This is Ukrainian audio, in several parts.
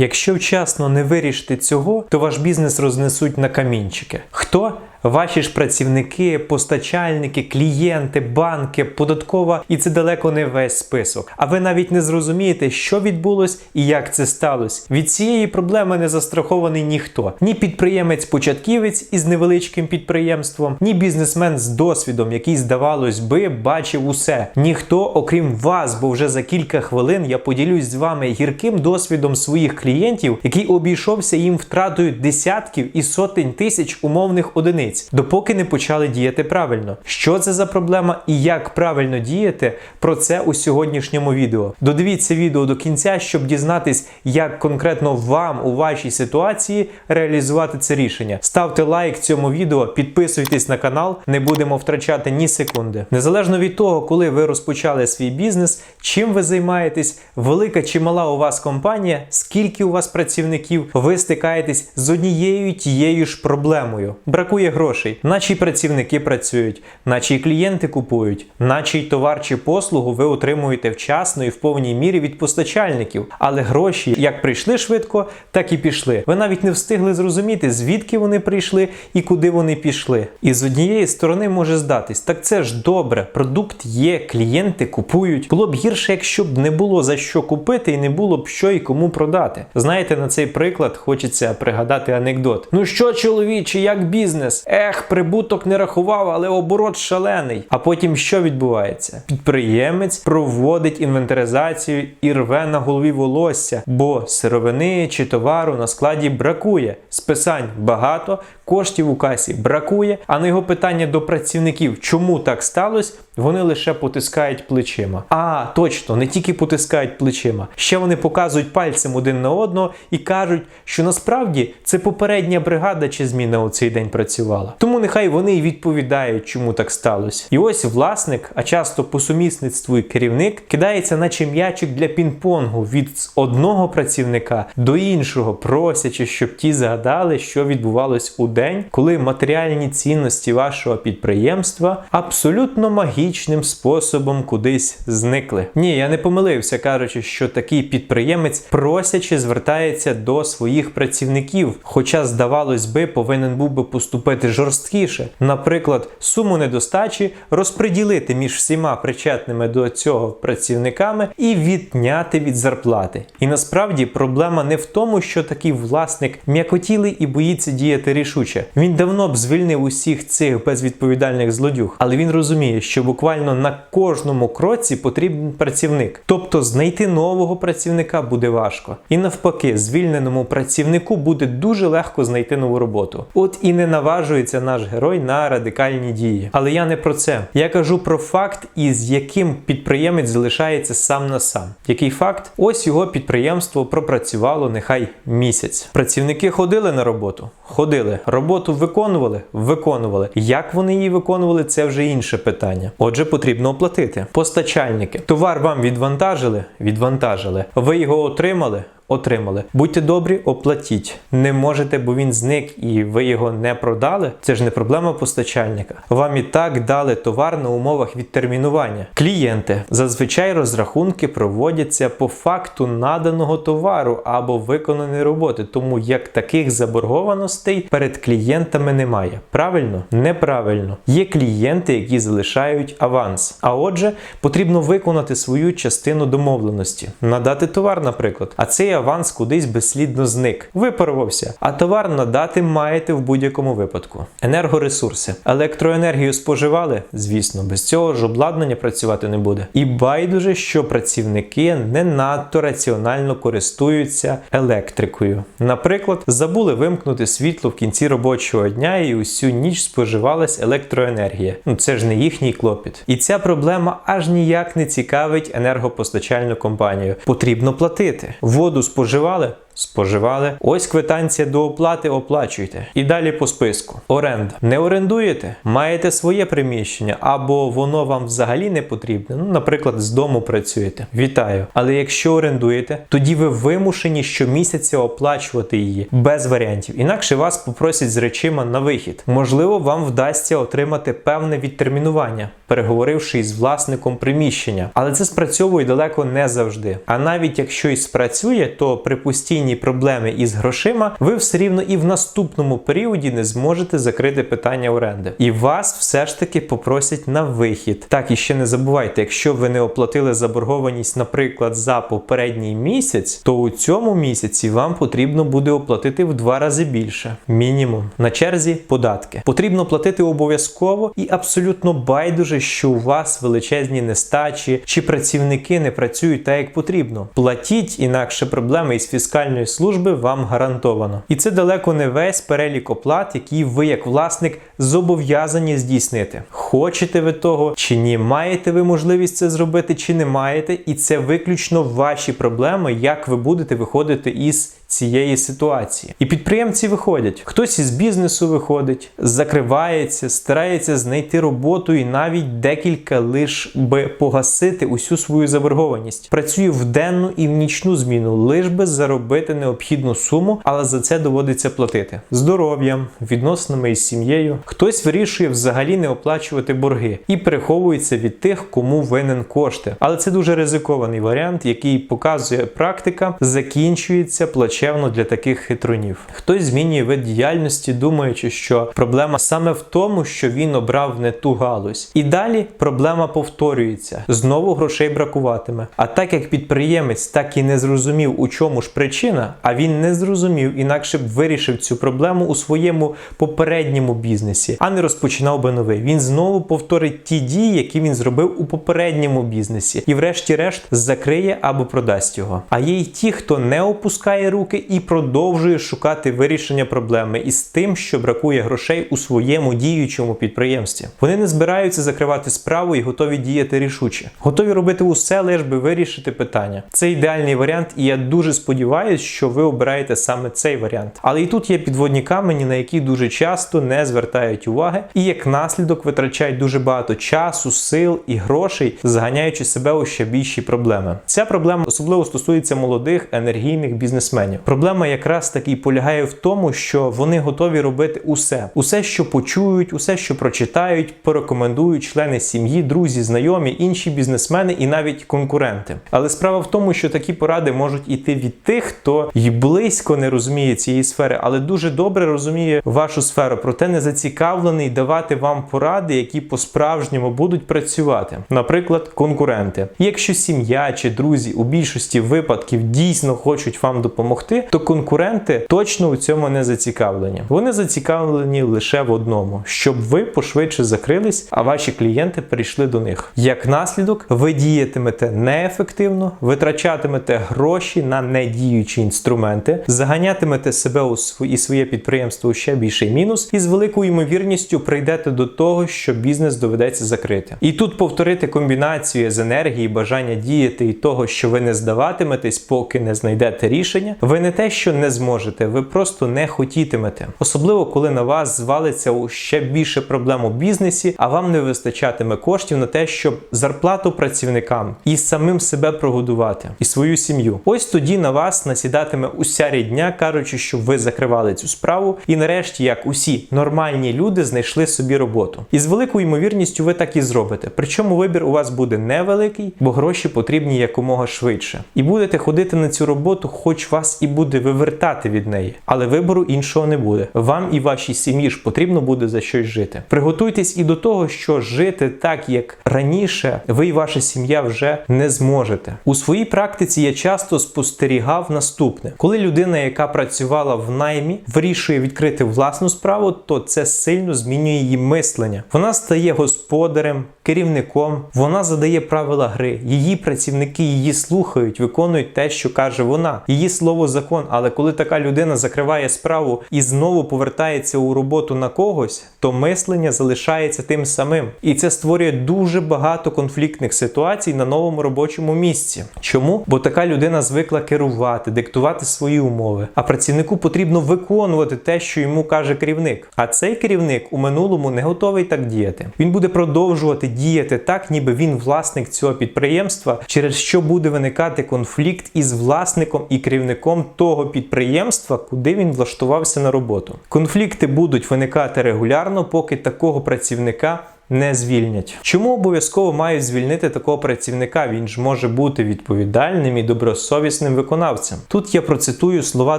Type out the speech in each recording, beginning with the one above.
Якщо вчасно не вирішити цього, то ваш бізнес рознесуть на камінчики. Хто? Ваші ж працівники, постачальники, клієнти, банки, податкова, і це далеко не весь список. А ви навіть не зрозумієте, що відбулось і як це сталося. Від цієї проблеми не застрахований ніхто: ні підприємець-початківець із невеличким підприємством, ні бізнесмен з досвідом, який, здавалось би, бачив усе. Ніхто, окрім вас, бо вже за кілька хвилин я поділюсь з вами гірким досвідом своїх клієнтів, який обійшовся їм втратою десятків і сотень тисяч умовних одиниць допоки не почали діяти правильно. Що це за проблема і як правильно діяти? Про це у сьогоднішньому відео. Додивіться відео до кінця, щоб дізнатись, як конкретно вам у вашій ситуації реалізувати це рішення. Ставте лайк цьому відео, підписуйтесь на канал, не будемо втрачати ні секунди. Незалежно від того, коли ви розпочали свій бізнес, чим ви займаєтесь, велика чи мала у вас компанія, скільки у вас працівників, ви стикаєтесь з однією тією ж проблемою. Бракує грошей, наче й працівники працюють, наче й клієнти купують, наче й товар чи послугу ви отримуєте вчасно і в повній мірі від постачальників. Але гроші як прийшли швидко, так і пішли. Ви навіть не встигли зрозуміти, звідки вони прийшли і куди вони пішли. І з однієї сторони може здатись, так це ж добре, продукт є, клієнти купують. Було б гірше, якщо б не було за що купити і не було б що і кому продати. Знаєте, на цей приклад хочеться пригадати анекдот. Ну що, чоловіче, як бізнес? Ех, прибуток не рахував, але оборот шалений. А потім що відбувається? Підприємець проводить інвентаризацію і рве на голові волосся, бо сировини чи товару на складі бракує. Списань багато, коштів у касі бракує. А на його питання до працівників, чому так сталося, вони лише потискають плечима. А точно, не тільки потискають плечима, ще вони показують пальцем один на одного і кажуть, що насправді це попередня бригада чи зміна у цей день працювала. Тому нехай вони й відповідають, чому так сталося. І ось власник, а часто по сумісництву і керівник, кидається, наче м'ячик для пінг-понгу від одного працівника до іншого, просячи, щоб ті згадали, що відбувалось у день, коли матеріальні цінності вашого підприємства абсолютно магічним способом кудись зникли. Ні, я не помилився, кажучи, що такий підприємець просячи звертається до своїх працівників, хоча, здавалось би, повинен був би поступити жорсткіше. Наприклад, суму недостачі розподілити між всіма причетними до цього працівниками і відняти від зарплати. І насправді проблема не в тому, що такий власник м'якотілий і боїться діяти рішуче. Він давно б звільнив усіх цих безвідповідальних злодюг, але він розуміє, що буквально на кожному кроці потрібен працівник. Тобто знайти нового працівника буде важко. І навпаки, звільненому працівнику буде дуже легко знайти нову роботу. От і не наважується наш герой на радикальні дії. Але я не про це. Я кажу про факт, із яким підприємець залишається сам на сам. Який факт? Ось його підприємство пропрацювало нехай місяць. Працівники ходили на роботу, ходили, роботу виконували, виконували. Як вони її виконували, це вже інше питання. Отже, потрібно оплатити. Постачальники. Товар вам відвантажили? Відвантажили. Ви його отримали? Отримали. Будьте добрі, оплатіть. Не можете, бо він зник і ви його не продали. Це ж не проблема постачальника. Вам і так дали товар на умовах відтермінування. Клієнти зазвичай розрахунки проводяться по факту наданого товару або виконаної роботи, тому як таких заборгованостей перед клієнтами немає. Правильно? Неправильно. Є клієнти, які залишають аванс. А отже, потрібно виконати свою частину домовленості, надати товар, наприклад. А цей аванс кудись безслідно зник, випарувався, а товар надати маєте в будь-якому випадку. Енергоресурси. Електроенергію споживали? Звісно, без цього ж обладнання працювати не буде. І байдуже, що працівники не надто раціонально користуються електрикою. Наприклад, забули вимкнути світло в кінці робочого дня і усю ніч споживалась електроенергія. Ну це ж не їхній клопіт. І ця проблема аж ніяк не цікавить енергопостачальну компанію. Потрібно платити. Воду споживали? Споживали. Ось квитанція до оплати, оплачуйте. І далі по списку. Оренда. Не орендуєте? Маєте своє приміщення, або воно вам взагалі не потрібне. Ну, наприклад, з дому працюєте. Вітаю. Але якщо орендуєте, тоді ви вимушені щомісяця оплачувати її без варіантів. Інакше вас попросять з речима на вихід. Можливо, вам вдасться отримати певне відтермінування, переговоривши із власником приміщення. Але це спрацьовує далеко не завжди. А навіть якщо і спрацює, то при постійній проблемі із грошима ви все рівно і в наступному періоді не зможете закрити питання оренди. І вас все ж таки попросять на вихід. Так і ще не забувайте, якщо ви не оплатили заборгованість, наприклад, за попередній місяць, то у цьому місяці вам потрібно буде оплатити в два рази більше. Мінімум на черзі податки. Потрібно платити обов'язково і абсолютно байдуже, що у вас величезні нестачі чи працівники не працюють так, як потрібно. Платіть, інакше проблеми із фіскальної служби вам гарантовано. І це далеко не весь перелік оплат, який ви як власник зобов'язані здійснити. Хочете ви того чи ні, маєте ви можливість це зробити, чи не маєте, і це виключно ваші проблеми, як ви будете виходити із цієї ситуації. І підприємці виходять. Хтось із бізнесу виходить, закривається, старається знайти роботу і навіть декілька лиш би погасити усю свою заборгованість. Працює в денну і в нічну зміну, лиш би заробити необхідну суму, але за це доводиться платити здоров'ям, відносинами із сім'єю. Хтось вирішує взагалі не оплачувати борги і переховується від тих, кому винен кошти. Але це дуже ризикований варіант, який показує практика, закінчується плачевно для таких хитрунів. Хтось змінює вид діяльності, думаючи, що проблема саме в тому, що він обрав не ту галузь. І далі проблема повторюється: знову грошей бракуватиме. А так як підприємець так і не зрозумів, у чому ж причина, а він не зрозумів, інакше б вирішив цю проблему у своєму попередньому бізнесі, а не розпочинав би новий. Він знову повторить ті дії, які він зробив у попередньому бізнесі, і, врешті-решт, закриє або продасть його. А є й ті, хто не опускає руки і продовжує шукати вирішення проблеми із тим, що бракує грошей у своєму діючому підприємстві. Вони не збираються закривати справу і готові діяти рішуче, готові робити усе, лиш би вирішити питання. Це ідеальний варіант, і я дуже сподіваюся, що ви обираєте саме цей варіант. Але і тут є підводні камені, на які дуже часто не звертають уваги, і як наслідок витрачають дуже багато часу, сил і грошей, заганяючи себе у ще більші проблеми. Ця проблема особливо стосується молодих енергійних бізнесменів. Проблема якраз таки полягає в тому, що вони готові робити усе, усе, що почують, усе, що прочитають, порекомендують члени сім'ї, друзі, знайомі, інші бізнесмени і навіть конкуренти. Але справа в тому, що такі поради можуть іти від тих, хто й близько не розуміє цієї сфери, але дуже добре розуміє вашу сферу, проте не зацікавлений давати вам поради, які по-справжньому будуть працювати. Наприклад, конкуренти. Якщо сім'я чи друзі у більшості випадків дійсно хочуть вам допомогти, то конкуренти точно у цьому не зацікавлені. Вони зацікавлені лише в одному, щоб ви пошвидше закрились, а ваші клієнти прийшли до них. Як наслідок, ви діятимете неефективно, витрачатимете гроші на недіючі інструменти, заганятимете себе у свої своє підприємство у ще більший мінус, і з великою ймовірністю прийдете до того, що бізнес доведеться закрити. І тут повторити комбінацію з енергії, бажання діяти і того, що ви не здаватиметесь, поки не знайдете рішення. Ви не те, що не зможете, ви просто не хотітимете. Особливо, коли на вас звалиться ще більше проблем у бізнесі, а вам не вистачатиме коштів на те, щоб зарплату працівникам і самим себе прогодувати, і свою сім'ю. Ось тоді на вас насідатиме уся рідня, кажучи, що ви закривали цю справу, і нарешті, як усі нормальні люди, знайшли собі роботу. І з великою ймовірністю ви так і зробите. Причому вибір у вас буде невеликий, бо гроші потрібні якомога швидше. І будете ходити на цю роботу, хоч вас і буде вивертати від неї, але вибору іншого не буде. Вам і вашій сім'ї ж потрібно буде за щось жити. Приготуйтесь і до того, що жити так, як раніше, ви і ваша сім'я вже не зможете. У своїй практиці я часто спостерігав наступне: коли людина, яка працювала в наймі, вирішує відкрити власну справу, то це сильно змінює її мислення. Вона стає господарем, керівником, вона задає правила гри. Її працівники її слухають, виконують те, що каже вона. Її слово закон. Але коли така людина закриває справу і знову повертається у роботу на когось, то мислення залишається тим самим. І це створює дуже багато конфліктних ситуацій на новому робочому місці. Чому? Бо така людина звикла керувати, диктувати свої умови, а працівнику потрібно виконувати те, що йому каже керівник. А цей керівник у минулому не готовий так діяти. Він буде продовжувати діяти так, ніби він власник цього підприємства, через що буде виникати конфлікт із власником і керівником того підприємства, куди він влаштувався на роботу. Конфлікти будуть виникати регулярно, поки такого працівника не звільнять. Чому обов'язково мають звільнити такого працівника? Він ж може бути відповідальним і добросовісним виконавцем. Тут я процитую слова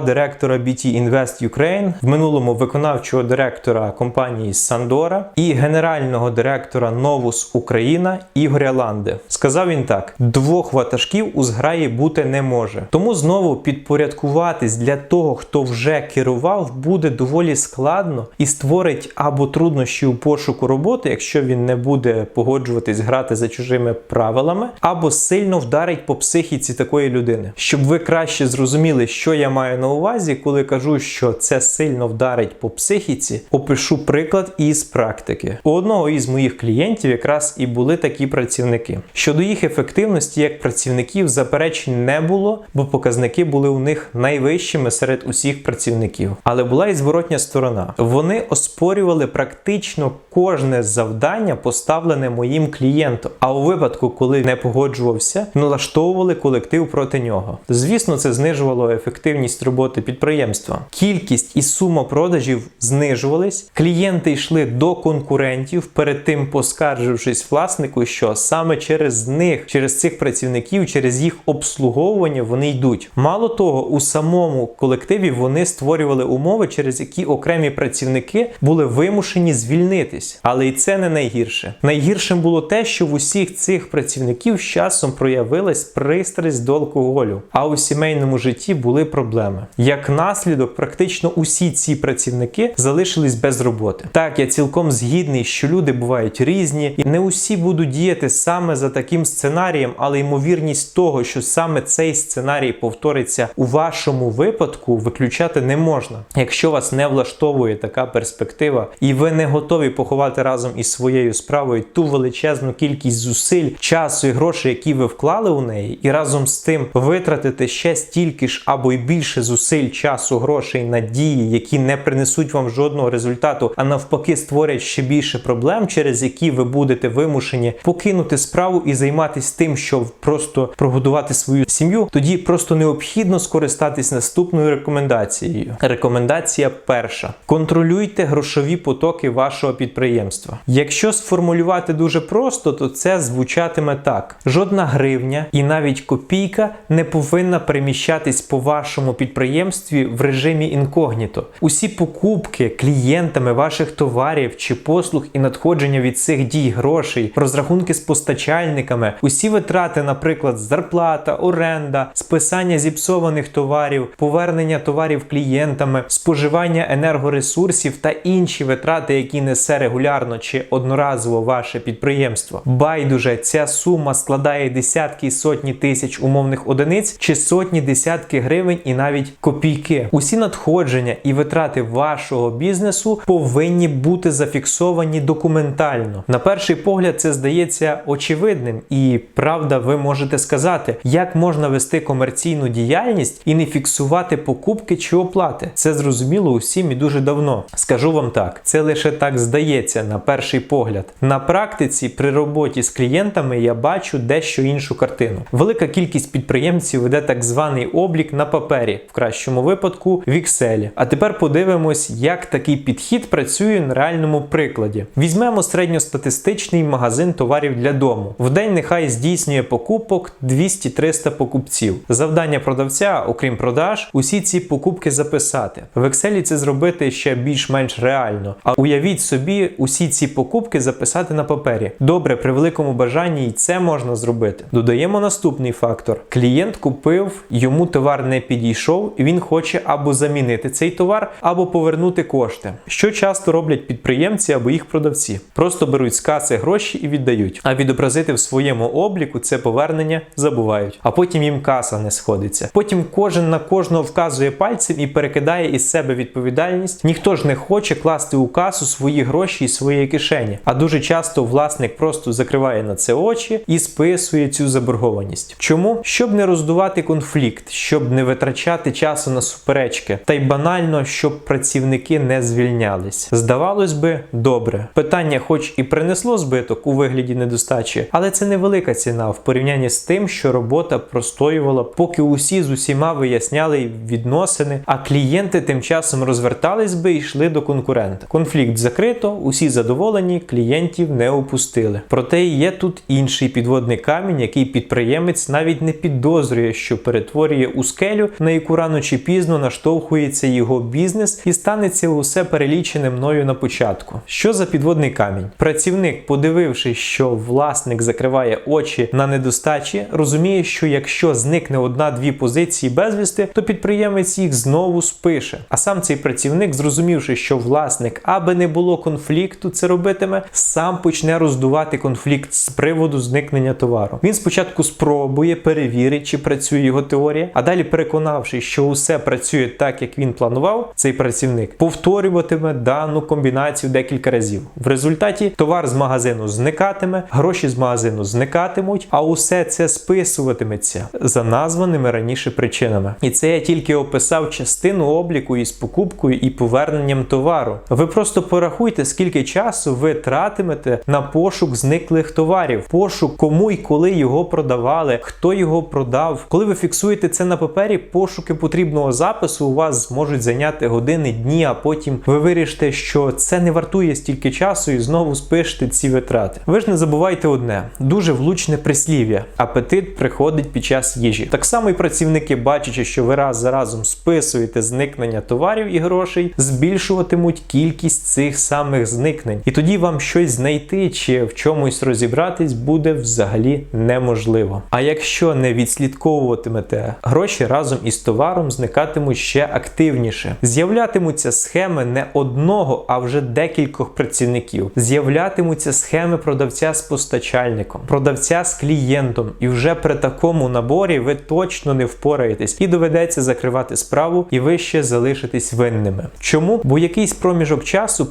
директора BT Invest Ukraine, в минулому виконавчого директора компанії Sandora і генерального директора Novus Україна Ігоря Ланде. Сказав він так: двох ватажків у зграї бути не може. Тому знову підпорядкуватись для того, хто вже керував, буде доволі складно і створить або труднощі у пошуку роботи, якщо він не буде погоджуватись грати за чужими правилами, або сильно вдарить по психіці такої людини. Щоб ви краще зрозуміли, що я маю на увазі, коли кажу, що це сильно вдарить по психіці, опишу приклад із практики. У одного із моїх клієнтів якраз і були такі працівники. Щодо їх ефективності як працівників заперечень не було, бо показники були у них найвищими серед усіх працівників. Але була і зворотня сторона. Вони оспорювали практично кожне завдання, поставлене моїм клієнтом. А у випадку, коли не погоджувався, налаштовували колектив проти нього. Звісно, це знижувало ефективність роботи підприємства. Кількість і сума продажів знижувались. Клієнти йшли до конкурентів, перед тим поскаржившись власнику, що саме через них, через цих працівників, через їх обслуговування вони йдуть. Мало того, у самому колективі вони створювали умови, через які окремі працівники були вимушені звільнитись. Але і це не найгірше. Найгіршим було те, що в усіх цих працівників з часом проявилась пристрасть до алкоголю, а у сімейному житті були проблеми. Як наслідок, практично усі ці працівники залишились без роботи. Так, я цілком згідний, що люди бувають різні, і не усі будуть діяти саме за таким сценарієм, але ймовірність того, що саме цей сценарій повториться у вашому випадку, виключати не можна. Якщо вас не влаштовує така перспектива, і ви не готові поховати разом із своєю справою ту величезну кількість зусиль, часу і грошей, які ви вклали у неї, і разом з тим витратити ще стільки ж або й більше зусиль, часу, грошей, надії, які не принесуть вам жодного результату, а навпаки, створять ще більше проблем, через які ви будете вимушені покинути справу і займатися тим, щоб просто прогодувати свою сім'ю, тоді просто необхідно скористатись наступною рекомендацією. Рекомендація перша: контролюйте грошові потоки вашого підприємства. Якщо сформулювати дуже просто, то це звучатиме так: жодна гривня і навіть копійка не повинна переміщатись по вашому підприємстві в режимі інкогніто. Усі покупки клієнтами ваших товарів чи послуг і надходження від цих дій грошей, розрахунки з постачальниками, усі витрати, наприклад, зарплата, оренда, списання зіпсованих товарів, повернення товарів клієнтами, споживання енергоресурсів та інші витрати, які несе регулярно чи одноразово ваше підприємство. Байдуже, ця сума складає десятки і сотні тисяч умовних одиниць чи сотні десятки гривень і навіть копійки. Усі надходження і витрати вашого бізнесу повинні бути зафіксовані документально. На перший погляд, це здається очевидним, і правда, ви можете сказати, як можна вести комерційну діяльність і не фіксувати покупки чи оплати. Це зрозуміло усім і дуже давно. Скажу вам так, це лише так здається на перший погляд. На практиці при роботі з клієнтами я бачу дещо іншу картину. Велика кількість підприємців веде так званий облік на папері, в кращому випадку в Excel. А тепер подивимось, як такий підхід працює на реальному прикладі. Візьмемо середньостатистичний магазин товарів для дому. В день нехай здійснює покупок 200-300 покупців. Завдання продавця, окрім продаж, усі ці покупки записати. В Excel це зробити ще більш-менш реально. А уявіть собі, усі ці покупки записати на папері. Добре, при великому бажанні і це можна зробити. Додаємо наступний фактор: клієнт купив, йому товар не підійшов, і він хоче або замінити цей товар, або повернути кошти. Що часто роблять підприємці або їх продавці? Просто беруть з каси гроші і віддають. А відобразити в своєму обліку це повернення забувають. А потім їм каса не сходиться. Потім кожен на кожного вказує пальцем і перекидає із себе відповідальність. Ніхто ж не хоче класти у касу свої гроші із своєї кишені. А дуже часто власник просто закриває на це очі і списує цю заборгованість. Чому? Щоб не роздувати конфлікт, щоб не витрачати часу на суперечки, та й банально, щоб працівники не звільнялись. Здавалось би, добре. Питання, хоч і принесло збиток у вигляді недостачі, але це невелика ціна в порівнянні з тим, що робота простоювала, поки усі з усіма виясняли відносини, а клієнти тим часом розвертались би і йшли до конкурента. Конфлікт закрито, усі задоволені, клієнтів не упустили. Проте є тут інший підводний камінь, який підприємець навіть не підозрює, що перетворює у скелю, на яку рано чи пізно наштовхується його бізнес, і станеться усе перелічене мною на початку. Що за підводний камінь? Працівник, подивившись, що власник закриває очі на недостачі, розуміє, що якщо зникне одна-дві позиції безвісти, то підприємець їх знову спише. А сам цей працівник, зрозумівши, що власник, аби не було конфлікту, це робитиме, сам почне роздувати конфлікт з приводу зникнення товару. Він спочатку спробує перевірити, чи працює його теорія, а далі, переконавшись, що усе працює так, як він планував, цей працівник повторюватиме дану комбінацію декілька разів. В результаті товар з магазину зникатиме, гроші з магазину зникатимуть, а усе це списуватиметься за названими раніше причинами. І це я тільки описав частину обліку із покупкою і поверненням товару. Ви просто порахуйте, скільки часу ви тратимете на пошук зниклих товарів, пошук кому і коли його продавали, хто його продав. Коли ви фіксуєте це на папері, пошуки потрібного запису у вас зможуть зайняти години, дні, а потім ви вирішите, що це не вартує стільки часу і знову спишете ці витрати. Ви ж не забувайте одне: дуже влучне прислів'я. Апетит приходить під час їжі. Так само і працівники, бачачи, що ви раз за разом списуєте зникнення товарів і грошей, збільшуватимуть кількість цих самих зникнень. І тоді вам щось знайти чи в чомусь розібратись буде взагалі неможливо. А якщо не відслідковуватимете гроші разом із товаром, зникатимуть ще активніше. З'являтимуться схеми не одного, а вже декількох працівників. З'являтимуться схеми продавця з постачальником, продавця з клієнтом. І вже при такому наборі ви точно не впораєтесь і доведеться закривати справу, і ви ще залишитесь винними. Чому? Бо якийсь проміжок часу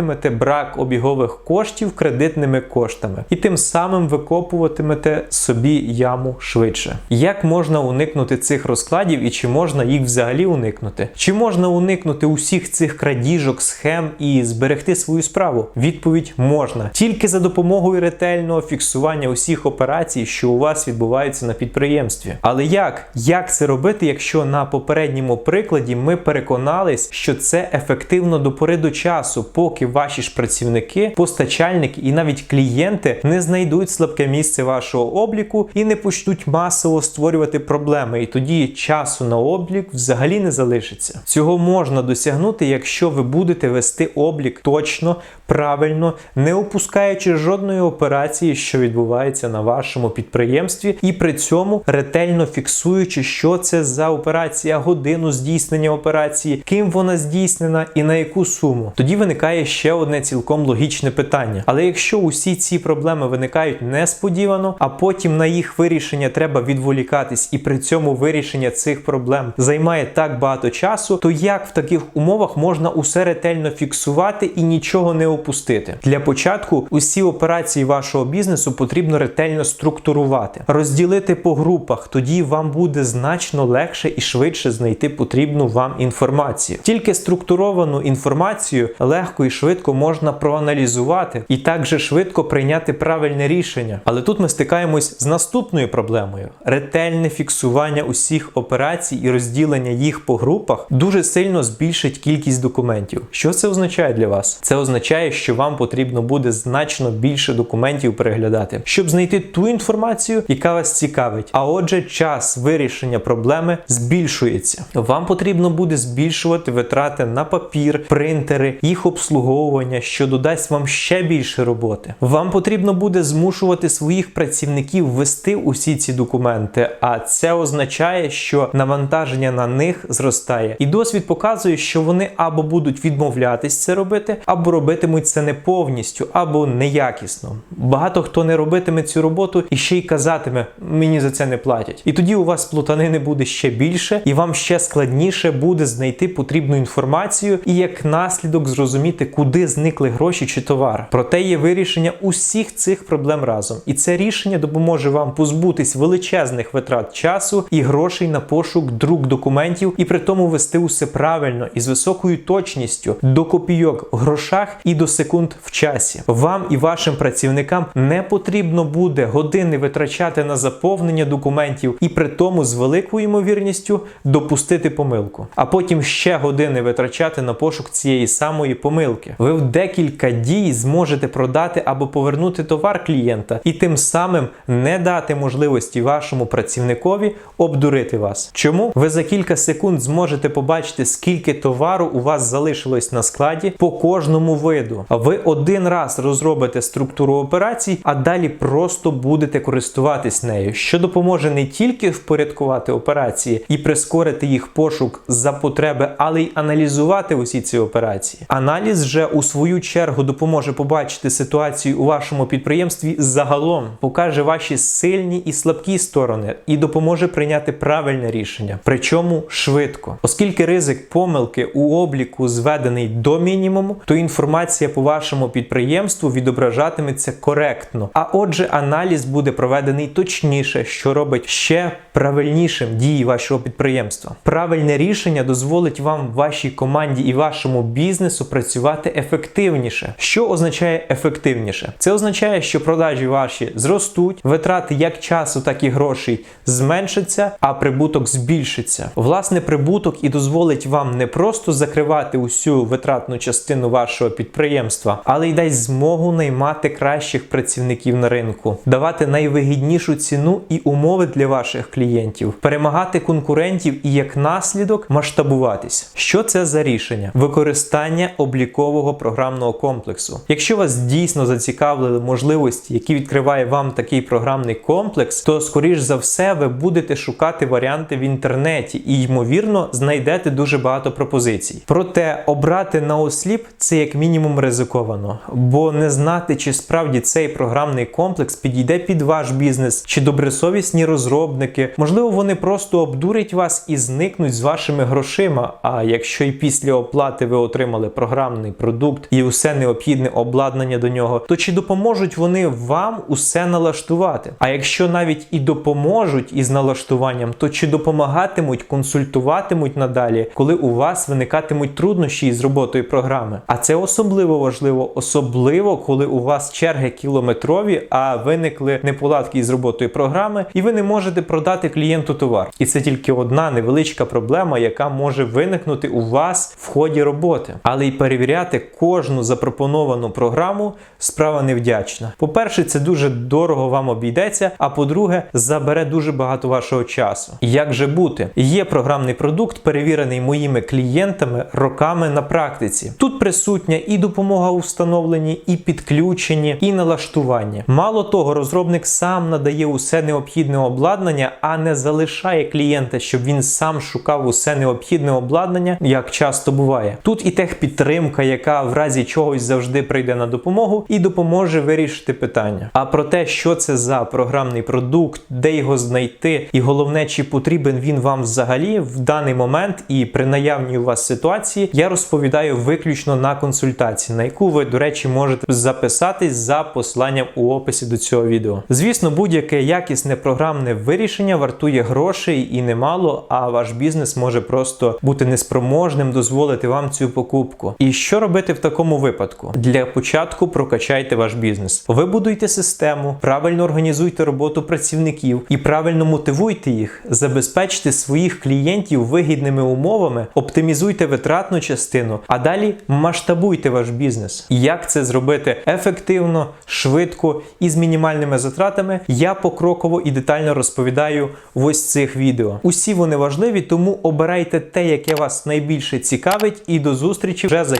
перекриватимете брак обігових коштів кредитними коштами, і тим самим викопуватимете собі яму швидше. Як можна уникнути цих розкладів і чи можна їх взагалі уникнути? Чи можна уникнути усіх цих крадіжок, схем і зберегти свою справу? Відповідь можна тільки за допомогою ретельного фіксування усіх операцій, що у вас відбуваються на підприємстві. Але як? Як це робити, якщо на попередньому прикладі ми переконались, що це ефективно до пори до часу, поки ваші ж працівники, постачальники і навіть клієнти не знайдуть слабке місце вашого обліку і не почнуть масово створювати проблеми, і тоді часу на облік взагалі не залишиться. Цього можна досягнути, якщо ви будете вести облік точно, правильно, не опускаючи жодної операції, що відбувається на вашому підприємстві, і при цьому ретельно фіксуючи, що це за операція, годину здійснення операції, ким вона здійснена і на яку суму. Тоді виникає ще одне цілком логічне питання. Але якщо усі ці проблеми виникають несподівано, а потім на їх вирішення треба відволікатись, і при цьому вирішення цих проблем займає так багато часу, то як в таких умовах можна усе ретельно фіксувати і нічого не опустити? Для початку усі операції вашого бізнесу потрібно ретельно структурувати, розділити по групах. Тоді вам буде значно легше і швидше знайти потрібну вам інформацію. Тільки структуровану інформацію легко і швидко можна проаналізувати і також швидко прийняти правильне рішення. Але тут ми стикаємось з наступною проблемою: ретельне фіксування усіх операцій і розділення їх по групах дуже сильно збільшить кількість документів. Що це означає для вас? Це означає, що вам потрібно буде значно більше документів переглядати, щоб знайти ту інформацію, яка вас цікавить. А отже, час вирішення проблеми збільшується. Вам потрібно буде збільшувати витрати на папір, принтери, їх обслуговування, що додасть вам ще більше роботи. Вам потрібно буде змушувати своїх працівників ввести усі ці документи, а це означає, що навантаження на них зростає. І досвід показує, що вони або будуть відмовлятись це робити, або робитимуть це не повністю, або неякісно. Багато хто не робитиме цю роботу і ще й казатиме, мені за це не платять. І тоді у вас плутанини буде ще більше, і вам ще складніше буде знайти потрібну інформацію і як наслідок зрозуміти, куди зникли гроші чи товар. Проте є вирішення усіх цих проблем разом. І це рішення допоможе вам позбутись величезних витрат часу і грошей на пошук друк документів, і при тому вести усе правильно і з високою точністю до копійок в грошах і до секунд в часі. Вам і вашим працівникам не потрібно буде години витрачати на заповнення документів і при тому з великою ймовірністю допустити помилку, а потім ще години витрачати на пошук цієї самої помилки. Розрахунки. Ви в декілька дій зможете продати або повернути товар клієнта і тим самим не дати можливості вашому працівникові обдурити вас. Чому ви за кілька секунд зможете побачити, скільки товару у вас залишилось на складі по кожному виду. Ви один раз розробите структуру операцій, а далі просто будете користуватись нею, що допоможе не тільки впорядкувати операції і прискорити їх пошук за потреби, але й аналізувати усі ці операції. Аналіз же у свою чергу допоможе побачити ситуацію у вашому підприємстві загалом, покаже ваші сильні і слабкі сторони і допоможе прийняти правильне рішення, причому швидко, оскільки ризик помилки у обліку зведений до мінімуму, то інформація по вашому підприємству відображатиметься коректно. А отже, аналіз буде проведений точніше, що робить ще правильнішим дії вашого підприємства. Правильне рішення дозволить вам вашій команді і вашому бізнесу працювати ефективніше. Що означає ефективніше? Це означає, що продажі ваші зростуть, витрати як часу, так і грошей зменшаться, а прибуток збільшиться. Власне, прибуток і дозволить вам не просто закривати усю витратну частину вашого підприємства, але й дасть змогу наймати кращих працівників на ринку, давати найвигіднішу ціну і умови для ваших клієнтів, перемагати конкурентів і як наслідок масштабуватись. Що це за рішення? Використання облікового програмного комплексу. Якщо вас дійсно зацікавили можливості, які відкриває вам такий програмний комплекс, то скоріш за все ви будете шукати варіанти в інтернеті і, ймовірно, знайдете дуже багато пропозицій. Проте обрати на осліп це як мінімум ризиковано, бо не знати, чи справді цей програмний комплекс підійде під ваш бізнес, чи добросовісні розробники, можливо, вони просто обдурять вас і зникнуть з вашими грошима. А якщо і після оплати ви отримали програмний продукт і усе необхідне обладнання до нього, то чи допоможуть вони вам усе налаштувати? А якщо навіть і допоможуть із налаштуванням, то чи допомагатимуть, консультуватимуть надалі, коли у вас виникатимуть труднощі із роботою програми? А це особливо важливо, особливо коли у вас черги кілометрові, а виникли неполадки із роботою програми, і ви не можете продати клієнту товар. І це тільки одна невеличка проблема, яка може виникнути у вас в ході роботи. Але й перевіряти кожну запропоновану програму справа невдячна. По-перше, це дуже дорого вам обійдеться. А по-друге, забере дуже багато вашого часу. Як же бути? Є програмний продукт, перевірений моїми клієнтами роками на практиці. Тут присутня і допомога у встановленні, і підключенні, і налаштуванні. Мало того, розробник сам надає усе необхідне обладнання, а не залишає клієнта, щоб він сам шукав усе необхідне обладнання, як часто буває. Тут і техпідтримка, яка в разі чогось завжди прийде на допомогу і допоможе вирішити питання. А про те, що це за програмний продукт, де його знайти, і головне, чи потрібен він вам взагалі в даний момент і при наявній у вас ситуації, я розповідаю виключно на консультації, на яку ви, до речі, можете записатись за посиланням у описі до цього відео. Звісно, будь-яке якісне програмне вирішення вартує грошей і немало, а ваш бізнес може просто бути неспроможним дозволити вам цю покупку. І що робити в такому випадку? Для початку прокачайте ваш бізнес. Ви будуйте систему, правильно організуйте роботу працівників і правильно мотивуйте їх, забезпечте своїх клієнтів вигідними умовами, оптимізуйте витратну частину, а далі масштабуйте ваш бізнес. Як це зробити ефективно, швидко і з мінімальними затратами, я покроково і детально розповідаю в ось цих відео. Усі вони важливі, тому обирайте те, яке вас найбільше цікавить, і до зустрічі вже за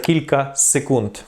секунд.